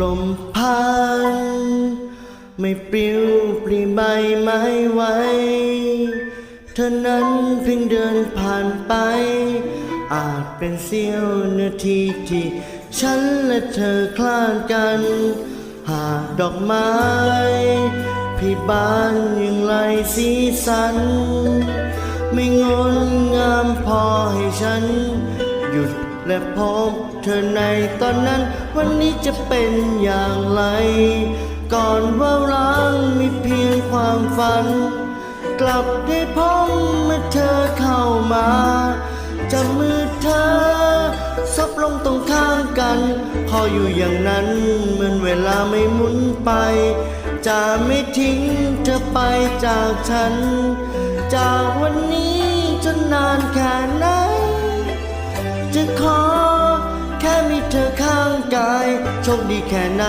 ลมพัดไม่ปลิวปลิใบไม้ไว้ เธอนั้นเพียงเดินผ่านไป อาจเป็นเสี้ยวนาทีที่ฉันและเธอคลาดกัน หากดอกไม้ พี่บ้านยังไรสีสัน ไม่งดงามพอให้ฉัน หยุดและพบเธอในตอนนั้น วันนี้จะ เป็นอย่างไร ก่อนว่ารักมีเพียงความฝัน กลับได้พบเมื่อเธอเข้ามาจับมือเธอซบลงตรงข้างกัน พออยู่อย่างนั้นเหมือนเวลาไม่หมุนไป จะไม่ทิ้งเธอไปจากฉัน จากวันนี้จนนานแค่ไหนจะขอ โชคดีแค่ไหน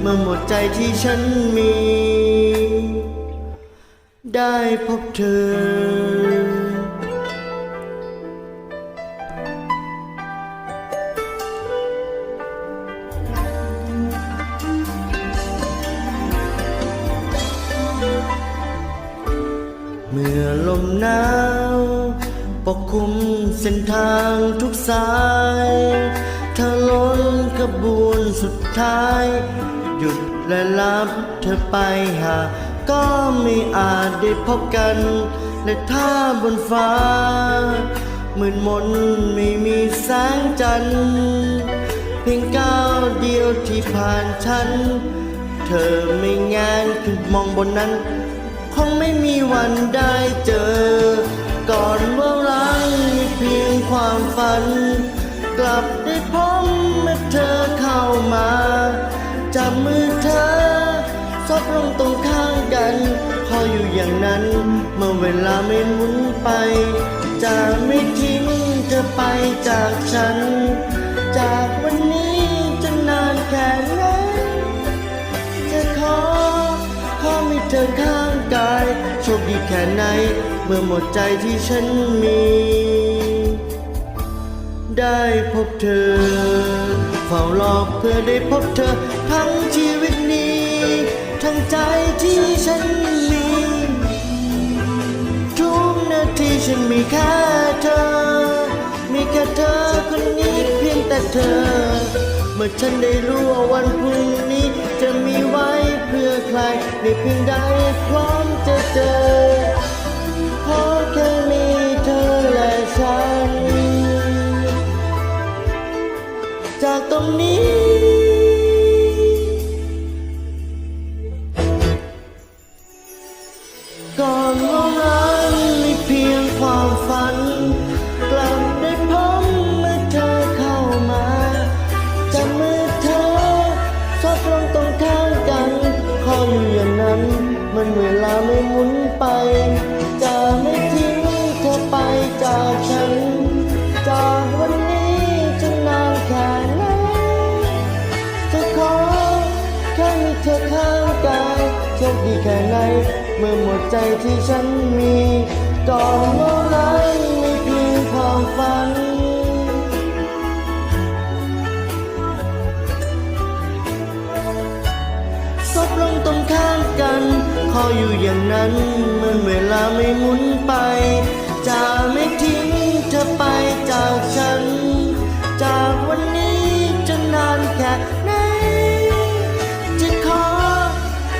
เมื่อหมดใจที่ฉันมี ได้พบเธอเมื่อลมหนาว ปกคลุมเส้นทางทุกสาย ท้าย หยุดและรับเธอไปหา ก็ไม่อาจได้พบกัน และถ้าบนฟ้ามืดมนไม่มีแสงจันทร์เพียงก้าวเดียวที่ผ่านฉัน เธอไม่งานขึ้นมองบนนั้น คงไม่มีวันได้เจอ ก่อนว่ารักมีเพียงความฝัน ลงตรงข้างกัน พออยู่อย่างนั้น เมื่อเวลาไม่หมุนไป จะไม่ทิ้งเธอไปจากฉัน จากวันนี้จะนานแค่ไหนจะขอ ขอมีเธอข้างกาย โชคดีแค่ไหน เมื่อหมดใจที่ฉันมี ได้พบเธอ เฝ้ารอเพื่อได้พบเธอทั้งชีวิตนี้ ทั้งใจที่ฉันมี ทุกนาทีฉันมีแค่เธอ มีแค่เธอคนนี้เพียงแต่เธอ เมื่อฉันได้รู้ว่าวันพรุ่งนี้ จะมีไว้เพื่อใครในเพียงใดพร้อมจะเจอขอแค่มีเธอและฉัน จากตรงนี้ันเวลาไม่หมุนไป จะไม่ทิ้งเธอไปจากฉัน จากวันนี้จะนานแค่ไหนจะขอแค่มีเธอข้างกายโชคดีแค่ไหน เมื่อหมดใจที่ฉันมี ก่อนเมื่อไรไม่เพียงความฝัน อยู่อย่างนั้นเหมือนเวลาไม่หมุนไปจะไม่ทิ้งเธอไปจากฉัน จากวันนี้จะนานแค่ไหนจะขอ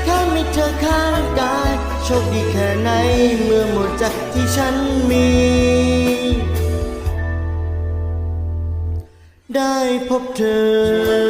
แค่มีเธอข้างกายโชคดีแค่ไหนเมื่อหมดใจที่ฉันมี ได้พบเธอ